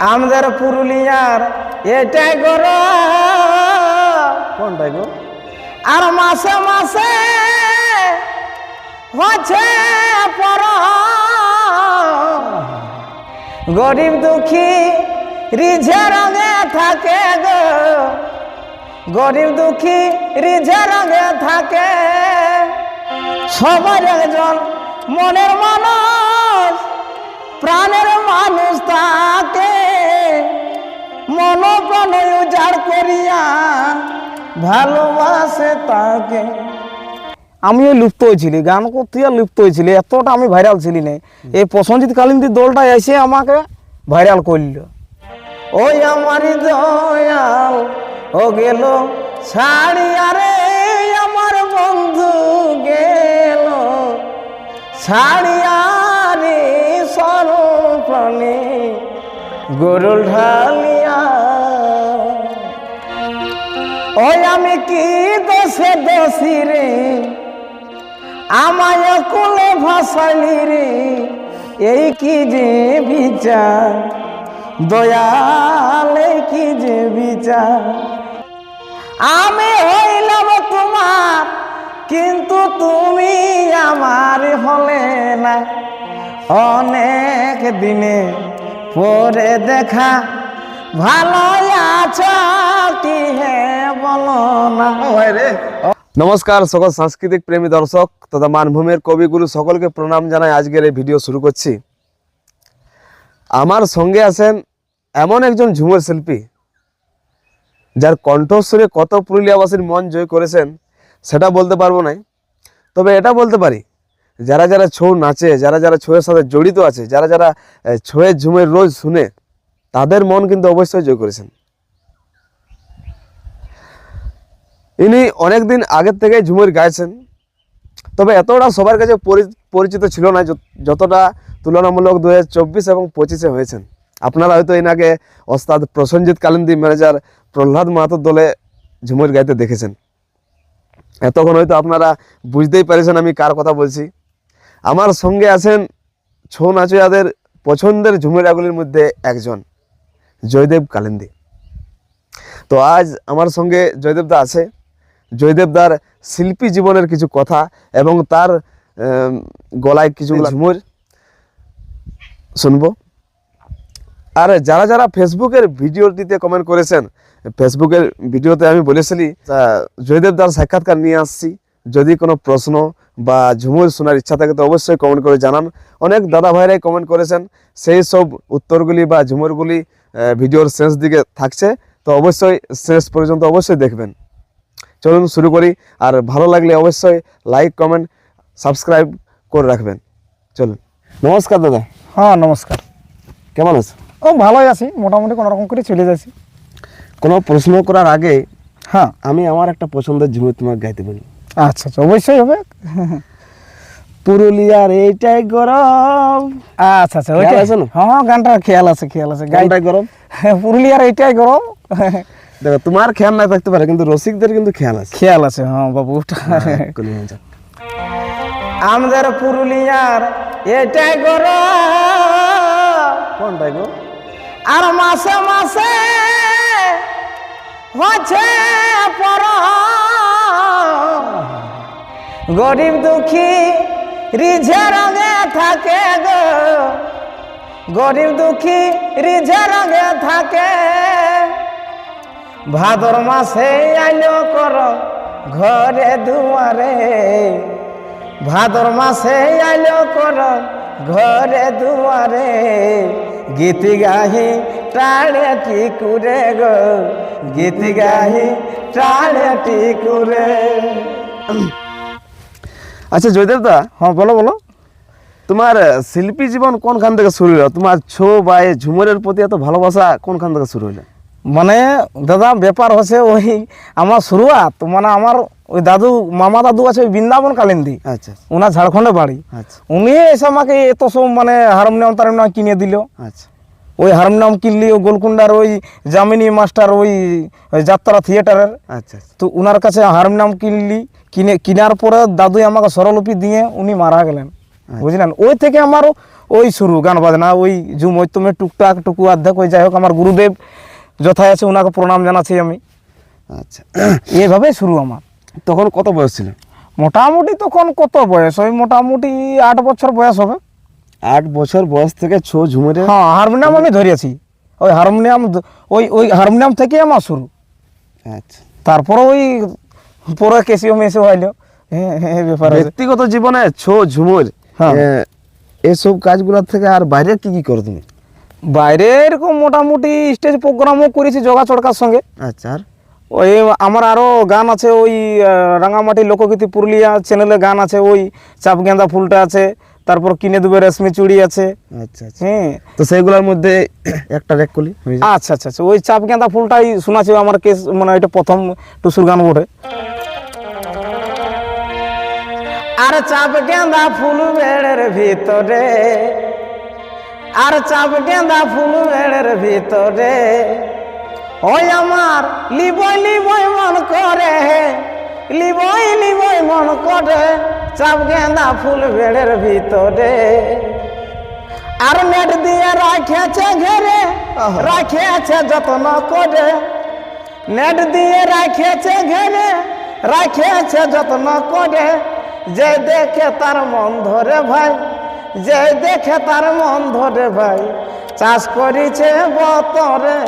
আমাদের পুরুলিয়ার এটাই গর। কোনটাই গো? আর মাসে মাসে হচ্ছে পর। গরিব দুঃখী রিঝে রঙে থাকে গো। গরিব দুঃখী রিঝে রঙে থাকে। সবার একজন মনের মানুষ প্রাণের মানুষ তাকে মন প্রাণ উজাড় করিয়া ভালোবাসে তাকে। আমিও লুপ্ত হয়েছিলি, গান করতে লিপ্ত হয়েছিলি, এতটা আমি ভাইরাল ছিলি না। এই প্রসঞ্জিৎ কালিন্দির দলটা এসে আমাকে ভাইরাল করল। ওই আমারই দয়াল, ও গেল ছাড়িয়া রে, আমার বন্ধু গেল। ছাড়িয়া রে সরপ্রাণে গরুল ঢালিয়া। ওই আমি কি দোষে দোষী রে? আমায় কুলে ভাসালি রে? এই কি যে বিচার? দয়াল কি যে বিচার? আমি হইলাম তোমার, কিন্তু তুমি আমার হলে না। অনেক দিনে পরে দেখা ভালো আছো কি হে বলো না? রে। নমস্কার সকল সাংস্কৃতিক প্রেমী দর্শক তথা মানভূমের কবিগুরু সকলকে প্রণাম জানাই আজকের এই ভিডিও শুরু করছি। আমার সঙ্গে আছেন এমন একজন ঝুমুর শিল্পী যার কণ্ঠস্বরে কত পুরুলিয়াবাসীর মন জয় করেছেন সেটা বলতে পারব না তবে এটা বলতে পারি যারা যারা ছৌ নাচে, যারা যারা ছৌয়ের সাথে জড়িত আছে, যারা যারা ছৌয়ের ঝুমের রোজ শুনে, তাদের মন কিন্তু অবশ্যই জয় করেছেন। ইনি অনেকদিন আগের থেকে ঝুমুর গাইছেন। তবে এতটা সবার কাছে পরি- পরিচিত ছিল না, যত- যতটা তুলনামূলক দু হাজার চব্বিশ এবং পঁচিশে হয়েছেন। আপনারা হয়তো এনাকে ওস্তাদ প্রসঞ্জিৎ কালিন্দি ম্যানেজার প্রহ্লাদ মাহাতোর দলে ঝুমুর গাইতে দেখেছেন। এতক্ষণ হয়তো আপনারা বুঝতেই পেরেছেন আমি কার কথা বলছি। আমার সঙ্গে আছেন ছৌ নাচয়াদের পছন্দের ঝুমুরাগুলির মধ্যে একজন জয়দেব কালিন্দি। তো আজ আমার সঙ্গে জয়দেবদা আছে। জয়দেবদার শিল্পী জীবনের কিছু কথা এবং তার গলায় কিছু ঝুমুর শুনব। আর যারা যারা ফেসবুকের ভিডিওটিতে কমেন্ট করেছেন ফেসবুকের ভিডিওতে আমি বলেছিলি তা জয়দেবদার সাক্ষাৎকার নিয়ে আসছি। যদি কোনো প্রশ্ন বা ঝুমুর শোনার ইচ্ছা থাকে তো অবশ্যই কমেন্ট করে জানান। অনেক দাদা ভাইরাই কমেন্ট করেছেন সেই সব উত্তরগুলি বা ঝুমুরগুলি ভিডিওর শেষ দিকে থাকছে তো অবশ্যই শেষ পর্যন্ত অবশ্যই দেখবেন। চলুন শুরু করি আর ভালো লাগলে অবশ্যই লাইক কমেন্ট সাবস্ক্রাইব করে রাখবেন। চলুন। নমস্কার দাদা। হ্যাঁ নমস্কার। কেমন আছো? ও ভালোই আছি। মোটামুটি কোনো রকম করে চলে যাচ্ছি। কোনো প্রশ্ন করার আগে হ্যাঁ। আমি আমার একটা পছন্দের ঝুমুর তোমাকে গাইতে বলি। আচ্ছা আচ্ছা অবশ্যই হবে। পুরুলিয়ার এইটাই গরম। আচ্ছা আচ্ছা আছে না? হ্যাঁ হ্যাঁ, গানটা খেয়াল আছে খেয়াল আছে। গানটাই গরম? পুরুলিয়ার এইটাই গরম। দেখো তোমার খেয়াল না থাকতে পারে কিন্তু রসিকদের কিন্তু খেয়াল আছে। খেয়াল আছে হ্যাঁ বাবু হয়ে। আমাদের পুরুলিয়ার এটাই গরম। কোনটাই গো? আর মাসে মাসে হচ্ছে পর গরিব দুঃখী, রিঝে রঙে থাকে গো। গরিব দুঃখী, রিঝে রঙে থাকে। ভাদর মাসে আইলো কর ঘরে দুয়ারে। ভাদর মাসে আইলো কর ঘরে দুয়ারে। গীত গাহি টাড়ে টিকুরে গো। গীত গাহি টাড়ে টিকুরে। আচ্ছা জয়দেব দা হ্যাঁ বলো বলো। তোমার শিল্পী জীবন কোনখান থেকে শুরু হলো? তোমার ছৌ বা এই ঝুমুরের প্রতি এত ভালোবাসা কোনখান থেকে শুরু হলো? মানে দাদা ব্যাপার হচ্ছে ওই আমার শুরুয়াত মানে আমার ওই দাদু মামা দাদু আছে ওই বৃন্দাবন কালিন্দি। আচ্ছা ওনার ঝাড়খণ্ডে বাড়ি। আচ্ছা। উনি এসে আমাকে এত সব মানে হারমোনিয়াম টারমোনিয়াম কিনে দিল। আচ্ছা। ওই হারমোনিয়াম কিনলি ও গোলকুন্ডার ওই জামিনী মাস্টার ওই যাত্রা থিয়েটারের। আচ্ছা আচ্ছা। তো উনার কাছে হারমোনিয়াম কিনলি কিনে কেনার পরে দাদুই আমাকে স্বরলিপি দিয়ে উনি মারা গেলেন। বুঝলেন? ওই থেকে আমারও ওই শুরু গান বাজনা ওই ঝুম ওই তুমি টুকটাক টুকু অর্ধেক ওই যাই হোক আমার গুরুদেব যথায় আছে ওনাকে প্রণাম জানাচ্ছি আমি। আচ্ছা। এইভাবে শুরু আমার। তখন কত বয়স ছিল? মোটামুটি তখন কত বয়স? ওই মোটামুটি আট বছর বয়স হবে। আট বছর বয়স থেকে ছো ঝুমুরে হ্যাঁ হারমোনিয়াম আমি ধরেছি ওই হারমোনিয়াম ওই ওই হারমোনিয়াম থেকে আমার শুরু। আচ্ছা। তারপরে ওই পরে কেসিও মেসিও হইল। হ্যাঁ হ্যাঁ ব্যাপার ব্যক্তিগত জীবনে ছো ঝুমুর হ্যাঁ। এসব কাজগুলোর থেকে আর বাইরে কি কি করো তুমি? বাইরে এরকম মোটামুটি স্টেজ প্রোগ্রামও করেছি জগা চড়কার সঙ্গে। আচ্ছা আর? ওই আমার আরও গান আছে ওই রাঙামাটি লোকগীতি পুরুলিয়া চ্যানেলে গান আছে ওই চাপ গেঁদা ফুলটা আছে। তারপর কিনে দেবে রেশমি চুড়ি আছে। আচ্ছা আচ্ছা। হ্যাঁ। তো সেইগুলোর মধ্যে একটা রেক করলি আচ্ছা আচ্ছা আচ্ছা। ওই চাপ গেঁদা ফুলটাই শোনাছি আমার কেস মানে এটা প্রথম টুসুর গান বটে। আর চাপ গেঁদা ফুল বেড়ের ভিতরে আর চাপ গেঁদা ফুল বেড়ের ভিতরে ওই আমার লিবই লিবই মন করে লিবই লিবই মন করে। চাপ গেঁদা ফুল বেড়ের ভিতরে। আর নেট দিয়ে রাখেছে ঘেরে রাখেছে যত্ন করে। নেট দিয়ে রাখেছে ঘেরে রাখেছে যত্ন করে। যে দেখে তার মন ধরে ভাই যে দেখে তার মন ধরে ভাই চাষ করেছে বতরে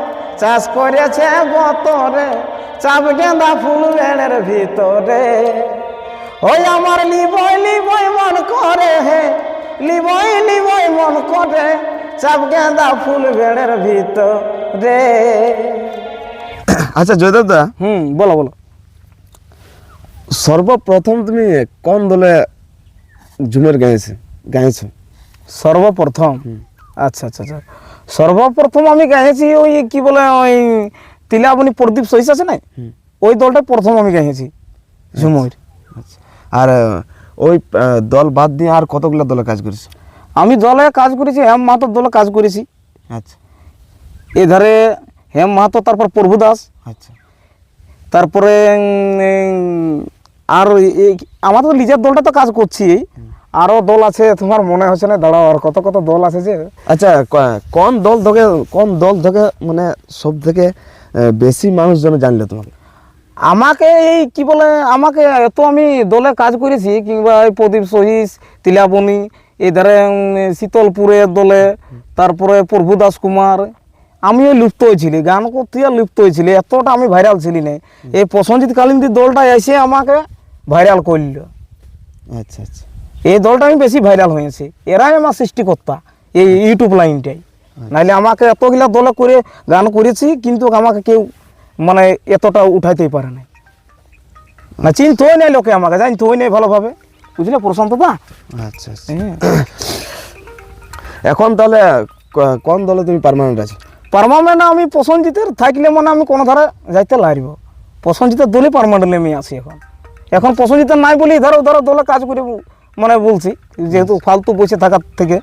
চাষ করেছে বতরে চাপ গেঁদা ফুল বেড়ের ভিতরে। ওই আমার লিবই লিবই মন করে হে। লিবই লিবই মন করে চাপ গেঁদা ফুল বেড়ের ভিতরে। আচ্ছা জয়দেব দা হুম বলো বলো। সর্বপ্রথম তুমি কোন দলে ঝুমের গাইছে গাইছো? সর্বপ্রথম? আচ্ছা আচ্ছা আচ্ছা। সর্বপ্রথম আমি গাইছি ওই কি বলে ওই তিলাবনি প্রদীপ সহিস আছে না ওই দলটা প্রথম আমি গাইছি ঝুমুর। আচ্ছা আর ওই দল বাদ দিয়ে আর কতগুলো দলে কাজ করেছ? আমি দলে কাজ করেছি হেম মাহাতো দলে কাজ করেছি। আচ্ছা। এধারে হেম মাহাতো তারপর প্রভু দাস। আচ্ছা। তারপরে আর তো নিজের দলটা তো কাজ করছি। আরও দল আছে তোমার মনে হচ্ছে না? দাঁড়াও আর কত কত দল আছে যে? আচ্ছা কোন দল থেকে কোন দল থেকে মানে সব থেকে বেশি মানুষজন জানলে তোমাকে? আমাকে এই কি বলে আমাকে এত আমি দলে কাজ করেছি কিংবা এই প্রদীপ সহিস তিলাবনি এধারে শীতলপুরের দলে তারপরে প্রভু দাস কুমার আমিও লিপ্ত হয়েছিলি গান করতে লিপ্ত হয়েছিলি এতটা আমি ভাইরাল ছিলি না। এই প্রসঞ্জিৎ কালিন্দির দলটা এসে আমাকে ভাইরাল করল। আচ্ছা আচ্ছা। এই দলটা আমি বেশি ভাইরাল হয়েছে এরাই আমার সৃষ্টিকর্তা এই ইউটিউব লাইনটাই নাহলে আমাকে এতগুলা দলে করে গান করেছি কিন্তু আমাকে কেউ মানে এতটা উঠাইতেই পারে নাই। না চিনতই নাই লোকে আমাকে জানতই নাই ভালোভাবে। বুঝলে প্রশান্ত দা? আচ্ছা আচ্ছা। এখন তাহলে কোন দলে তুমি পারমানেন্ট আছো? পারমানেন্ট আমি প্রসঞ্জিতের থাকলে মানে আমি কোনো ধারে যাইতে লাগব প্রসঞ্জিতের দলে পারমানেন্ট আমি আসি এখন। এখন প্রসঞ্জিতের নাই বলি ধরো ধরো দলে কাজ করে মানে বলছি। যেহেতু ফালতু বসে থাকার থেকে।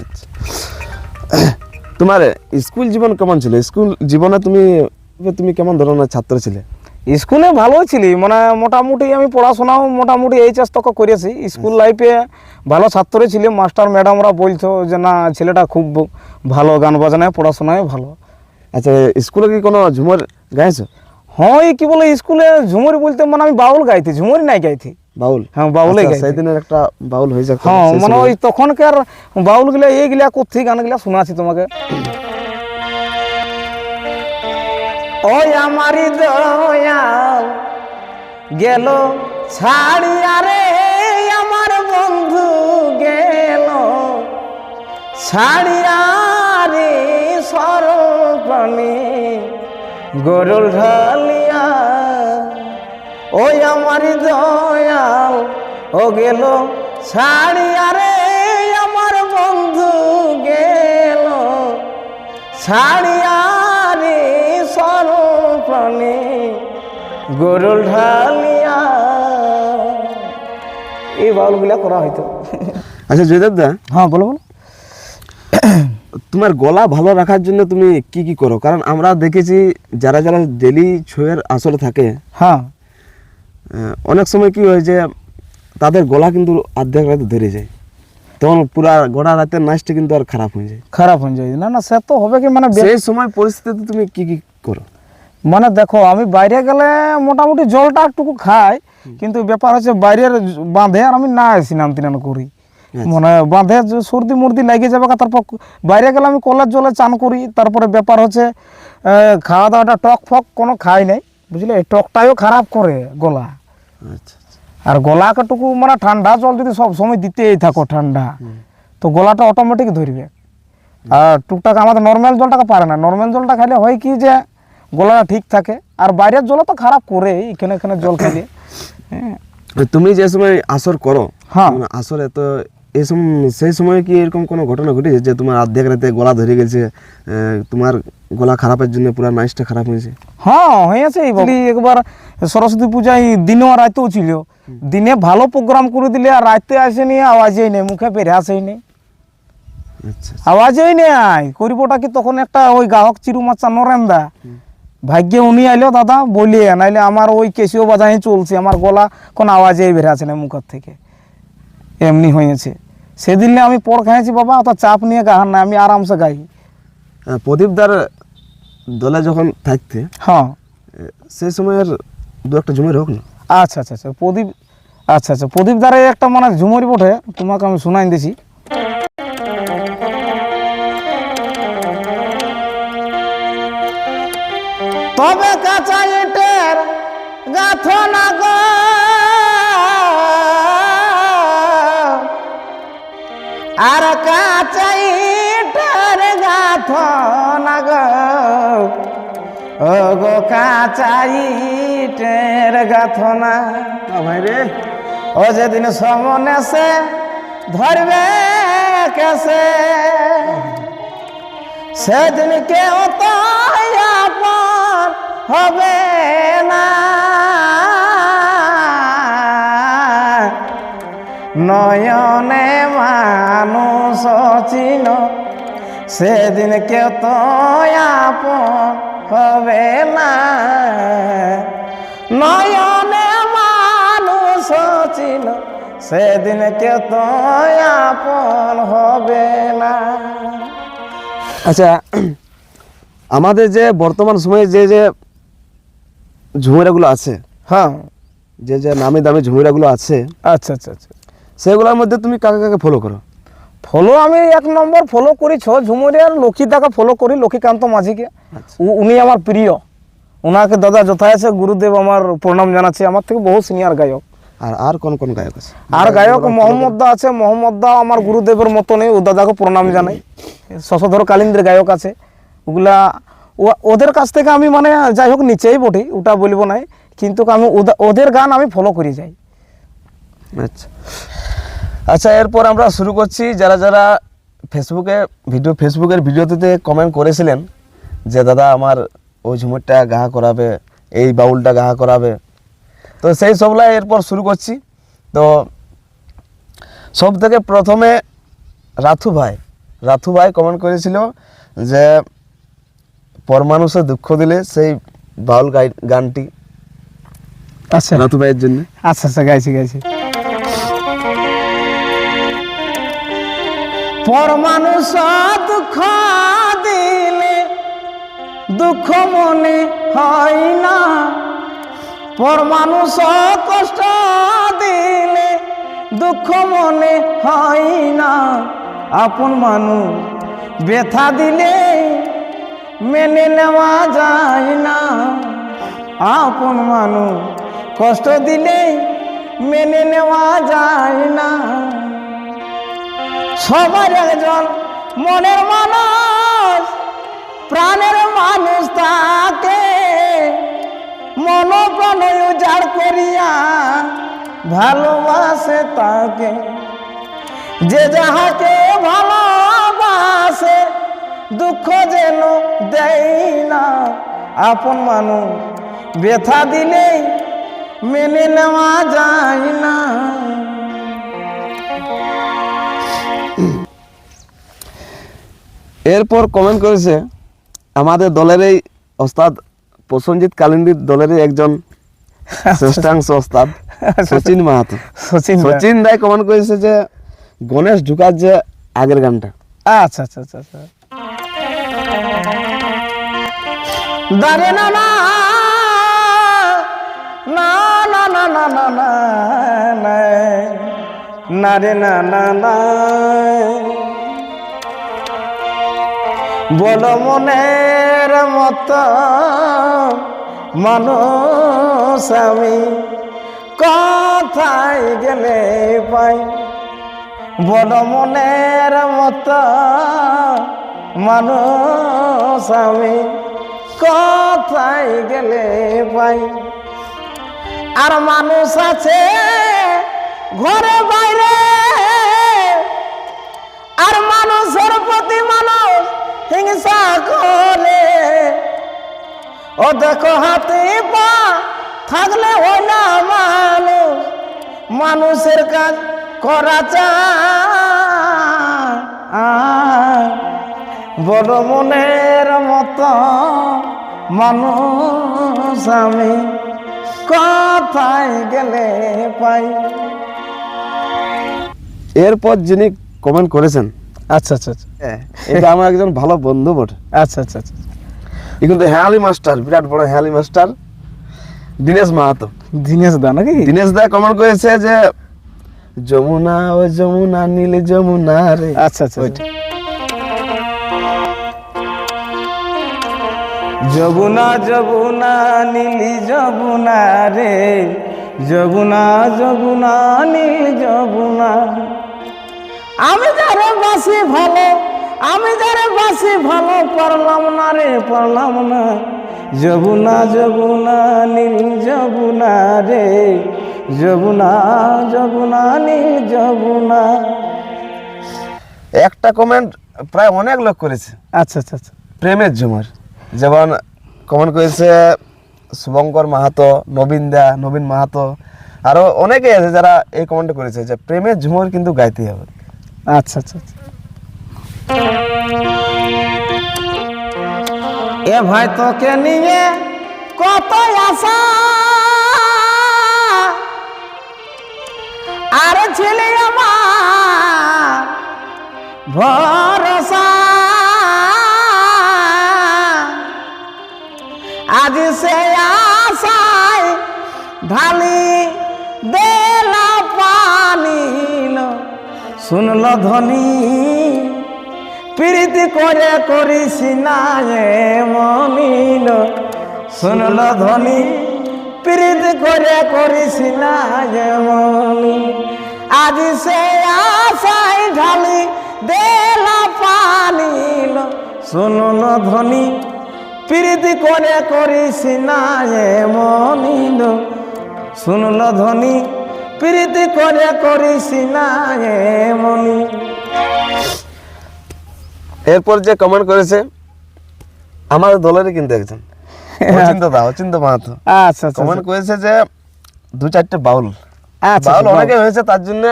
আচ্ছা। তোমার স্কুল জীবন কেমন ছিল? স্কুল জীবনে তুমি তুমি কেমন ধরনের ছাত্র ছিলে? স্কুলে ভালো ছিলি মানে মোটামুটি আমি পড়াশোনাও মোটামুটি এইচএস তক করেছি। স্কুল লাইফে ভালো ছাত্র ছিল মাস্টার ম্যাডামরা বলতো যে না ছেলেটা খুব ভালো গান বাজনায় পড়াশোনায় ভালো। আচ্ছা স্কুলে কি কোনো ঝুমর গাইছো? হ্যাঁ এই কি বলে স্কুলে ঝুমুরি বলতে মানে আমি বাউল গাইতে ঝুমুরি নাই গাইতে। বাউল? হ্যাঁ, বাউলে আচ্ছা, গাইতে। সেদিনের একটা বাউল হয়েছে। হ্যাঁ মানে ওই তখনকার বাউলগুলা এইগুলা করতে গানগুলা শোনাছি তোমাকে? ওই আমারি দয়াল গেল। ছাড়িয়া রে, আমার বন্ধু গেল। ছাড়িয়া রে সরপানি গরুল ঢালিয়া। ওই আমার দয়াল ও গেল। ছাড়িয়া রে, আমার বন্ধু গেল। ছাড়িয়া সরপ্রাণী গরুল ঢালিয়া এই বাউলগুলা করা হয়তো আচ্ছা জয়দেব দা। হ্যাঁ বলো বলো। তোমার গলা ভালো রাখার জন্য তুমি কি কি করো? কারণ আমরা দেখেছি যারা যারা ডেলি ছয়ের আসরে থাকে হ্যাঁ। অনেক সময় কি হয় যে তাদের গলা কিন্তু অর্ধেক রাতে ধরে যায়। তখন পুরা গোড়া রাতে নাচটা কিন্তু আর খারাপ হয়ে যায়। খারাপ হয়ে যায়। না না সে তো হবে কি মানে সেই সময় পরিস্থিতিতে তুমি কি কি করো? মানে দেখো আমি বাইরে গেলে মোটামুটি জলটা একটুকু খাই কিন্তু ব্যাপার হচ্ছে বাইরের বাঁধে আর আমি না আসি স্নান তিনান করি। মানে বাঁধে সর্দি মুর্দি লেগে যাবে তারপর বাইরে গেলে আমি কলের জলে চান করি তারপরে ব্যাপার হচ্ছে খাওয়া দাওয়াটা টক ফক কোনো খাই নাই বুঝলে? এই টকটাও খারাপ করে গলা। আচ্ছা আর গলাকাটুকু মানে ঠান্ডা জল যদি সব সময় দিতেই থাকো ঠান্ডা তো গলাটা অটোমেটিক ধরবে। আর টুকটাক আমাদের নর্মাল জলটাকে পারে না। নর্মাল জলটা খাইলে হয় কি যে গলাটা ঠিক থাকে। আর বাইরের জল তো খারাপ করে এখানে এখানে জল খাইলে। হ্যাঁ। তুমি যে সময় আসর করো হ্যাঁ। মানে আসরে তো এই সময় সেই সময় কি এরকম কোনো ঘটনা ঘটেছে যে তোমার অর্ধেক রাতে গলা ধরে গেছে তোমার গলা খারাপের জন্য পুরো নাচটা খারাপ হয়েছে? হ্যাঁ হয়েছে একবার সরস্বতী পূজায় দিনেও আর রাতেও ছিল। দিনে ভালো প্রোগ্রাম করে দিলে আর রাতে আসেনি আওয়াজেই নেই মুখে বেরে আসেই নেই আচ্ছা। আওয়াজই নেই করিবটা কি তখন একটা ওই গ্রাহক চিরু মাচ্চা নরেন্দা ভাগ্যে উনি আইলো দাদা বলিয়ে নাইলে আমার ওই কেসিও বাজাই চলছে আমার গলা কোন আওয়াজেই বের আছে না মুখের থেকে। এমনি হয়েছে। সেদিন আমি পর খাইছি বাবা অত চাপ নিয়ে গাহার না আমি আরামসে গাই। প্রদীপদার দলে যখন থাকতে হ্যাঁ। সেই সময়ের দু একটা জমির হোক না? আচ্ছা আচ্ছা আচ্ছা প্রদীপ আচ্ছা আচ্ছা প্রদীপ দ্বারা একটা মানে ঝুমরি বটে তোমাকে আমি শোনাই দিছি। তবে কাঁচা ইটের গাথনা গো? আর কাঁচা ইটের গাথনা গো? ও গো কাঁচা ইটের গাথনা ভাই রে। ও যেদিন সমনে সে ধরবে কেসে সেদিন কেউ তো হবে না। নয়নে মানুষ চিন সেদিন কেউ তো আপন হবে না। নয়নে মানুষ চিন সেদিন কেউ তো আপন হবে না। আচ্ছা আমাদের যে বর্তমান সময়ে যে যে ঝুমুরাগুলো আছে। হ্যাঁ। যে যে নামি দামি ঝুমুরাগুলো আছে। আচ্ছা আচ্ছা আচ্ছা। সেগুলোর মধ্যে তুমি কাকে কাকে ফলো করো? ফলো আমি এক নম্বর ফলো করি ছ ঝুমুরিয়ার লক্ষ্মীদাকে ফলো করি লক্ষ্মীকান্ত মাঝিকে। উ- উনি আমার প্রিয়। ওনাকে দাদা যথায় আছে গুরুদেব আমার প্রণাম জানাচ্ছে আমার থেকে বহু সিনিয়র গায়ক। আর আর কোন কোন গায়ক আছে? আর গায়ক মোহাম্মদ দা আছে মোহাম্মদ দা আমার গুরুদেবের মতো নেই ও দাদাকে প্রণাম জানাই শশধর কালিন্দ্রের গায়ক আছে। ওগুলা ওদের কাছ থেকে আমি মানে যাই হোক নিচেই বটি, ওটা বলব নাই, কিন্তু আমি ওদা- ওদের গান আমি ফলো করে যাই। আচ্ছা। আচ্ছা এরপর আমরা শুরু করছি, যারা যারা ফেসবুকে ভিডিও ফেসবুকের ভিডিওতে কমেন্ট করেছিলেন যে, দাদা, আমার ওই ঝুমুরটা গাহা করাবে, এই বাউলটা গাহা করাবে। তো সেই সবলাই এরপর শুরু করছি। তো সব থেকে প্রথমে রাথু ভাই রাথু ভাই কমেন্ট করেছিল যে পরমানুষে দুঃখ দিলে সেই বাউল গাই- গানটি। আচ্ছা। রাথু ভাইয়ের জন্য। আচ্ছা আচ্ছা গাইছি গাইছি। পর মানুষ দুঃখ দিলে দুঃখ মনে হয় না। পর মানুষ কষ্ট দিলে দুঃখ মনে হয় না। আপন মানুষ ব্যথা দিলে মেনে নেওয়া যায় না। আপন মানুষ কষ্ট দিলে মেনে নেওয়া যায় না। সবার একজন মনের মানুষ, প্রাণের মানুষ তাকে মন প্রাণ উজাড় করিয়া ভালোবাসে তাকে। যে যাহাকে ভালোবাসে দুঃখ যেন দেয় না। আপন মানুষ ব্যথা দিলেই মেনে নেওয়া যায় না। এরপর কমেন্ট করেছে আমাদের দলের এই ওস্তাদ প্রসঞ্জিৎ কালিন্দির দলেরই একজন শ্রেষ্ঠাংশ ওস্তাদ সচিন মাহাতো। সচিন। সচিন দাই কমেন্ট করেছে যে গণেশ ঢুকার যে আগের গানটা। আচ্ছা আচ্ছা আচ্ছা আচ্ছা। দারে না না না না না না না না না রে না না না বল মনের মতো মানুষ আমি কথায় গেলে পাই বড় মনের মতো মানুষ আমি কথায় গেলে পাই আর মানুষ আছে ঘরে বাইরে। আর মানুষের প্রতি মানুষ হিংসা করে। ও দেখো হাতে পা থাকলে হয় না মানুষ। মানুষের কাজ করা চায় বড় মনের মতো মানুষ আমি। কথায় গেলে পাই? এরপর যিনি কমেন্ট করেছেন আচ্ছা আচ্ছা আচ্ছা। হ্যাঁ, এটা আমার একজন ভালো বন্ধু বটে। আচ্ছা আচ্ছা আচ্ছা। এ কিন্তু হেয়ালি মাস্টার বিরাট বড় হেয়ালি মাস্টার দীনেশ মাহাতো। দিনেশ দা নাকি? দীনেশ দা কমেন্ট করেছে যে যমুনা ও যমুনা নীল যমুনা রে। আচ্ছা আচ্ছা যবুনা যবুনা নীলি যবুনা রে। যবুনা যবুনা নীল যবুনা আমি যারে বাসি ভালো আমি যারে বাসি ভালো পারলাম না রে পারলাম না। যবুনা যবুনা নীল যবুনা রে। যবুনা যবুনা নীল যবুনা একটা কমেন্ট প্রায় অনেক লোক করেছে। আচ্ছা আচ্ছা আচ্ছা। প্রেমের ঝুমার। যেমন কমেন্ট করেছে শুভঙ্কর মাহাতো, নবীন দা, নবীন মাহাতো, আরও অনেকে আছে যারা এই কমেন্ট করেছে যে প্রেমের ঝুমর কিন্তু গাইতে হবে। আচ্ছা আচ্ছা আচ্ছা। এ ভাই তোকে নিয়ে কত আশা? আর ছেলে আমার সে আশায় ঢালি দেলা পানি শুনল ধ্বনি প্রীতি করে করিস না মনিল শুনল ধ্বনি প্রীতি করে করিস না মনি আজ সে আশায় ঢালি দেলা পানিল শুনল ধ্বনি প্রীতি করে করিস না এ মনিল শুনল ধ্বনি প্রীতি করে করিস না এ মনি এরপর যে কমেন্ট করেছে আমাদের দলেরই কিন্তু একজন। অচিন্ত দা অচিন্ত মাহাতো। আচ্ছা আচ্ছা কমেন্ট করেছে যে দু চারটে বাউল। আচ্ছা বাউল আচ্ছা, অনেকে হয়েছে তার জন্য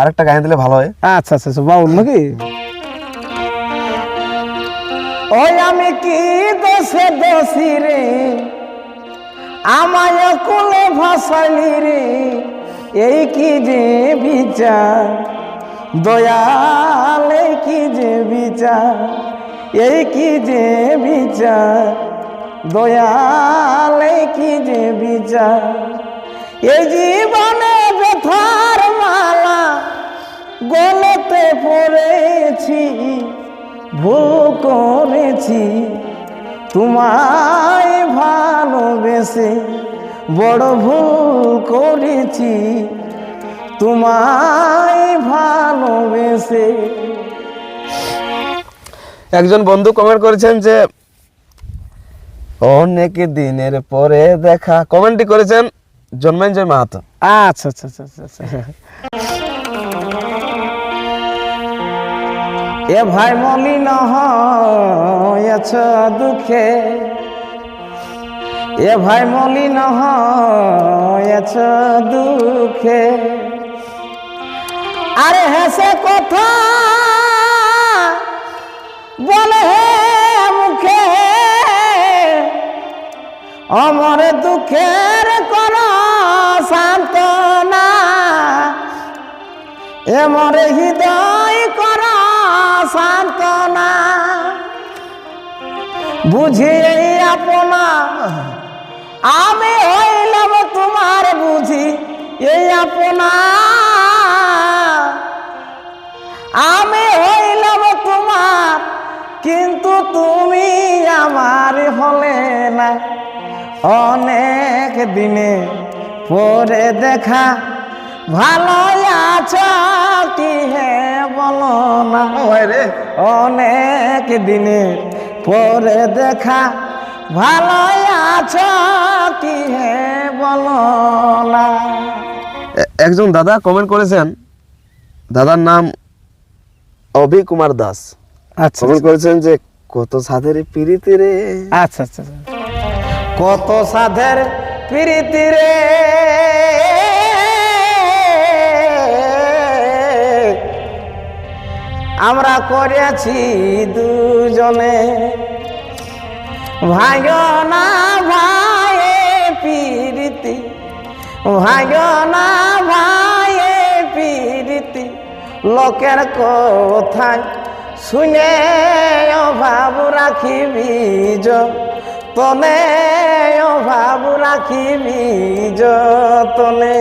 আরেকটা গান দিলে ভালো হয়। আচ্ছা আচ্ছা আচ্ছা বাউল নাকি? ওই আমি কি দোষে দোষী রে? আমায় কুলে ভাসালি রে? এই কি যে বিচার? দয়াল এই কি যে বিচার? এই কি যে বিচার? দয়াল এই কি যে বিচার? এই জীবনে ব্যথার মালা গলতে পড়েছি। ভুল করেছি তোমায় ভালোবেসে বড় ভুল করেছি তোমায় ভালোবেসে। একজন বন্ধু কমেন্ট করেছেন যে অনেক দিনের পরে দেখা। কমেন্টটি করেছেন জন্মেঞ্জয় মাহাতো। আচ্ছা আচ্ছা আচ্ছা আচ্ছা। এ ভাই মলিন হয়েছ দুঃখে। এ ভাই মলিন হয়েছ দুঃখে। আরে হেসে কথা বলে মুখে। অমর দুঃখের কোন সান্ত্বনা। এমর হৃদয় করা সান্ত্বনা। বুঝি এই আপনা, আমি হইলাম তোমার বুঝি এই আপনা। আমি হইলাম তোমার, কিন্তু তুমি আমার হলে না। অনেক দিনে পরে দেখা ভালো আছো কি হে বলো না? রে। অনেক দিনে পরে দেখা। ভালো আছো কি হে বলো না? একজন দাদা কমেন্ট করেছেন। দাদার নাম অভি কুমার দাস। আচ্ছা কমেন্ট করেছেন যে কত সাধের পিড়িতে রে? আচ্ছা আচ্ছা আচ্ছা। কত সাধের প্রীতি রে? আমরা করেছি দুজনে। ভাই না ভাই প্রীতি ভাই না ভাই প্রীতি, লোকের কোথায় শুনে অভাব রাখিবি তনে অভাব রাখিবি যতনে